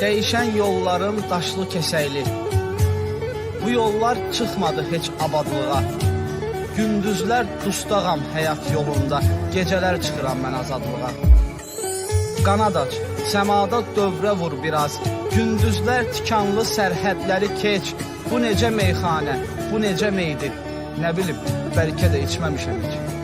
Değişen yollarım daşlı kesəyli. Bu yollar çıxmadı heç abadlığa. Gündüzlər dustağam həyat yolunda, gecələr çıxıram mən azadlığa. Qanad aç, səmada dövrə vur biraz. Gündüzlər tikanlı sərhədləri keç. Bu necə meyxanə, bu necə meydir? Nə bilim, bəlkə də içməmişəm heç.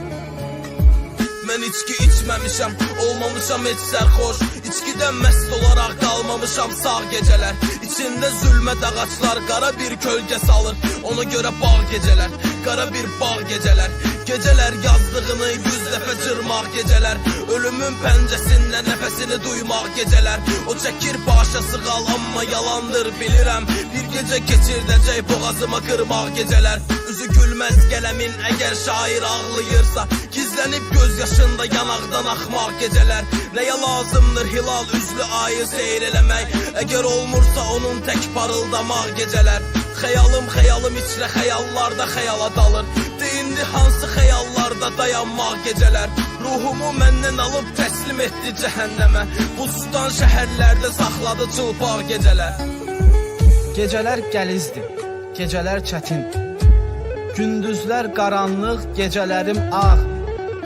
Mən içki içməmişəm, olmamışam heç sərxoş İçkidən məst olaraq qalmamışam sağ gecələr İçində zülmət ağaclar qara bir kölgə salır. Ona görə bağ gecələr, qara bir bağ gecələr Gecələr yazdığını yüz dəfə cırmaq gecələr Ölümün pəncəsində nəfəsini duymaq gecələr O çəkir başa sığal amma yalandır bilirəm Bir gecə keçirdəcək boğazıma qırmaq gecələr Üzü gülməz qələmin əgər şair ağlayırsa. Gizlənib göz yaşında yanaqdan axmaq gecələr Nəyə lazımdır hilal üzlü ayı seyr eləmək Əgər olmursa onun tək parıldamaq gecələr Xəyalım xəyalım içrə xəyallarda xəyala dalır. Deyindi hansı xəyallarda dayanmaq gecələr Ruhumu məndən alıb təslim etdi cəhənnəmə. Buzdan şəhərlərdə saxladı çılpaq gecələr Gecələr gəlizdir, gecələr çətin. Gündüzlər qaranlıq, gecələrim ağ.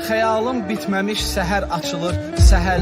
Xəyalım bitməmiş səhər açılır, səhər